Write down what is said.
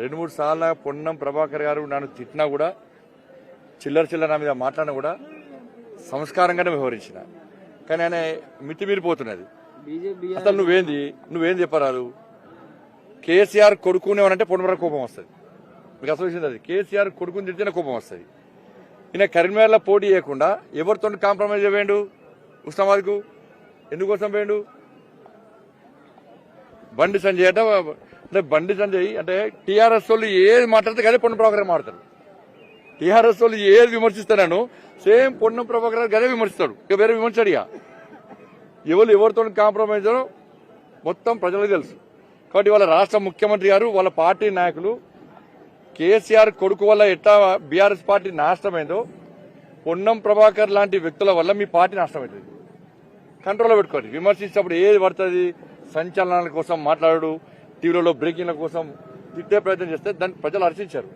రెండు మూడు సార్లు పొన్నం ప్రభాకర్ గారు నన్ను తిట్టినా కూడా చిల్లర చిల్లర నా మీద మాట్లాడినా కూడా సంస్కారంగానే వ్యవహరించిన. కానీ ఆయన మితిమీరిపోతున్నది. అసలు నువ్వేంది? నువ్వేం చెప్పరాదు? కేసీఆర్ కొడుకునేవనంటే పొన్నమర కోపం వస్తుంది. మీకు అసలు విషయం అది కేసీఆర్ కొడుకుని తిడితేనే కోపం వస్తుంది. ఈయన కరీంనగర్లో పోటీ చేయకుండా ఎవరితో కాంప్రమైజ్ చేయండు? ఉస్మాబాద్కు ఎందుకోసం పోయిండు? బండి సంజయ్ అంటే అంటే బండి సంజయ్ అంటే టీఆర్ఎస్ వాళ్ళు ఏది మాట్లాడితే గదే పొన్న ప్రభాకర్ మాట్లాడతారు. టీఆర్ఎస్ వాళ్ళు ఏది విమర్శిస్తున్నాను సేమ్ పొన్నం ప్రభాకర్ గారు విమర్శిస్తాడు. ఇక వేరే విమర్శడు ఇక ఎవరు ఎవరితో కాంప్రమైజ్ మొత్తం ప్రజలకు తెలుసు. కాబట్టి వాళ్ళ రాష్ట్ర ముఖ్యమంత్రి గారు వాళ్ళ పార్టీ నాయకులు కేసీఆర్ కొడుకు వల్ల ఎట్లా బీఆర్ఎస్ పార్టీ నాశనమైందో పొన్నం ప్రభాకర్ లాంటి వ్యక్తుల వల్ల మీ పార్టీ నాశనమైంది. కంట్రోల్లో పెట్టుకోండి. విమర్శించినప్పుడు ఏది పడుతుంది? సంచలనాల కోసం మాట్లాడు టీవీలలో బ్రేకింగ్ల కోసం తిట్టే ప్రయత్నం చేస్తే దాన్ని ప్రజలు హర్షించారు.